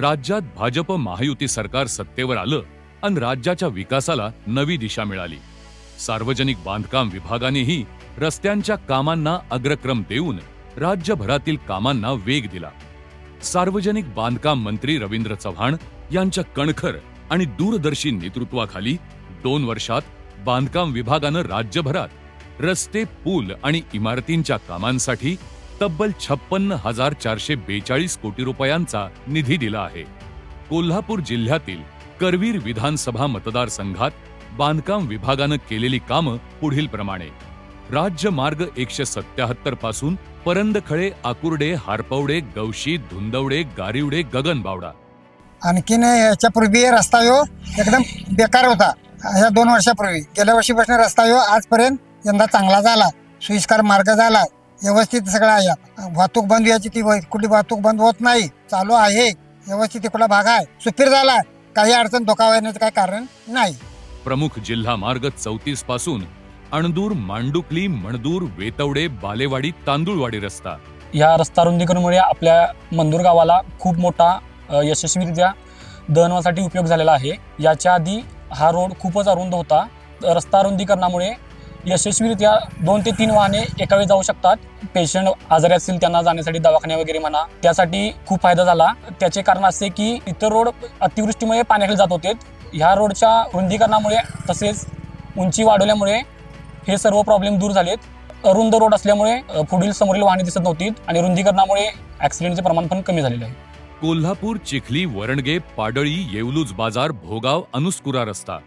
राज्यात भाजप महायुती सरकार सत्तेवर आलं आणि राज्याच्या विकासाला नवी दिशा मिळाली. सार्वजनिक बांधकाम विभागानेही रस्त्यांच्या कामांना अग्रक्रम देऊन राज्यभरातील कामांना वेग दिला. सार्वजनिक बांधकाम मंत्री रवींद्र चव्हाण यांच्या कणखर आणि दूरदर्शी नेतृत्वाखाली दोन वर्षात बांधकाम विभागानं राज्यभरात रस्ते पूल आणि इमारतींच्या कामांसाठी तब्बल छप्पन्न हजार चारशे बेचाळीस कोटी रुपयांचा निधी दिला आहे. कोल्हापूर जिल्ह्यातील करवीर विधानसभा मतदारसंघात बांधकाम विभागानं केलेली कामं पुढील प्रमाणे. राज्य मार्ग एकशे सत्याहत्तरपासून परंदखळे आकुर्डे हारपवडे गवशी धुंदवडे गारिवडे गगनबावडा. आणखीन याच्यापूर्वी रस्ता यो एकदम बेकार होता. ह्या दोन वर्षापूर्वी गेल्या वर्षीपासून रस्ता यो आजपर्यंत यंदा चांगला झाला. सोयीस्कर मार्ग झाला. व्यवस्थित सगळं आहे. वाहतूक बंद याची ती वै- कुठली वाहतूक बंद होत नाही. चालू आहे. व्यवस्थित तिकडला भाग आहे. सुपीर झाला. काही अडचण धोका येण्याचं काही कारण नाही. प्रमुख जिल्हा मार्ग चौतीसपासून अणदूर मांडुकली मणदूर वेतवडे बालेवाडी तांदूळवाडी रस्ता. या रस्ता रुंदीकरणामुळे आपल्या मंदूर गावाला खूप मोठा यशस्वीरित्या दहनासाठी उपयोग झालेला आहे. याच्या आधी हा रोड खूपच अरुंद होता. रस्ता रुंदीकरणामुळे यशस्वीरित्या दोन ते तीन वाहने एका वेळी जाऊ शकतात. पेशंट आजारी असतील त्यांना जाण्यासाठी दवाखान्या वगैरे म्हणा त्यासाठी खूप फायदा झाला. त्याचे कारण असे की इतर रोड अतिवृष्टीमुळे पाण्याखाली जात होते. ह्या रोडच्या रुंदीकरणामुळे तसेच उंची वाढवल्यामुळे हे सर्व प्रॉब्लेम दूर झालेत. अरुंद रोड असल्यामुळे पुढील समोरील वाहने दिसत नव्हती आणि रुंदीकरणामुळे ऍक्सिडेंटचे प्रमाण पण कमी झालेले आहे. कोल्हापूर चिखली वरणगे पाडळी येवलूज बाजार भोगाव अनुस्कुरा रस्ता.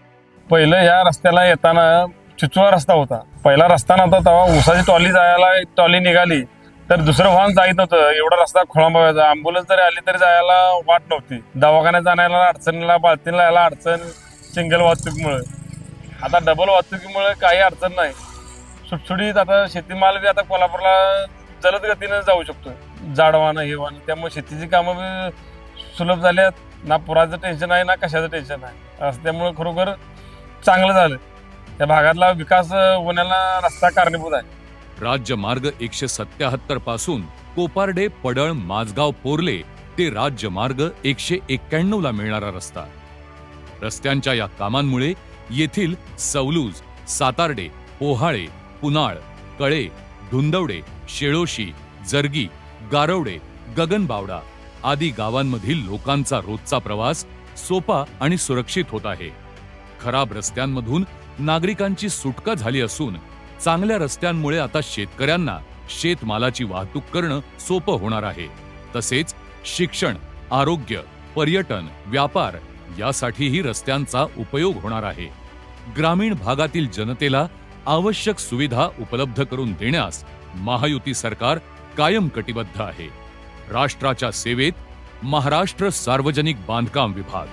पहिलं ह्या रस्त्याला येताना चिचुळा रस्ता होता. पहिला रस्ता नव्हता तेव्हा उसाची टॉली जायला टॉली निघाली. तर दुसरं वाहन जायत होतं एवढा रस्ता खोळंबावायचा. अँब्युलन्स जरी आली तरी जायला वाट नव्हती. दवाखान्यात जाण्याला अडचणीला बालतीला यायला अडचण सिंगल वाहतुकीमुळे. आता डबल वाहतुकीमुळे काही अडचण नाही. सुटसुटीत आता शेतीमाल बी आता कोल्हापूरला जलद गतीनं जाऊ शकतो जाडवानं हे वाहन. त्यामुळे शेतीची कामं बी सुलभ झाल्यात ना पुराचं टेन्शन आहे ना कशाचं टेन्शन आहे. रस्त्यामुळे खरोखर चांगलं झालं. त्या भागातला विकास होण्याला रस्ता कारणीभूत आहे. राज्य मार्ग एकशे सत्याहत्तरपासून कोपार्डे पडळ माझगाव पोर्ले ते राज्य मार्ग एकशे एक्क्याण्णव ला मिळणारा रस्ता. रस्त्यांच्या या कामांमुळे येथील सवलूज सातार्डे पोहाळे पुनाळ कळे धुंदवडे शेळोशी जरगी गारवडे गगनबावडा आदी गावांमधील लोकांचा रोजचा प्रवास सोपा आणि सुरक्षित होत आहे. खराब रस्त्यांमधून नागरिकांची सुटका झाली असून चांगल्या रस्त्यांमुळे आता शेतकऱ्यांना शेतमालाची वाहतूक करणं सोपं होणार आहे. तसेच शिक्षण आरोग्य पर्यटन व्यापार यासाठीही रस्त्यांचा उपयोग होणार आहे. ग्रामीण भागातील जनतेला आवश्यक सुविधा उपलब्ध करून देण्यास महायुती सरकार कायम कटिबद्ध आहे. राष्ट्राच्या सेवेत महाराष्ट्र सार्वजनिक बांधकाम विभाग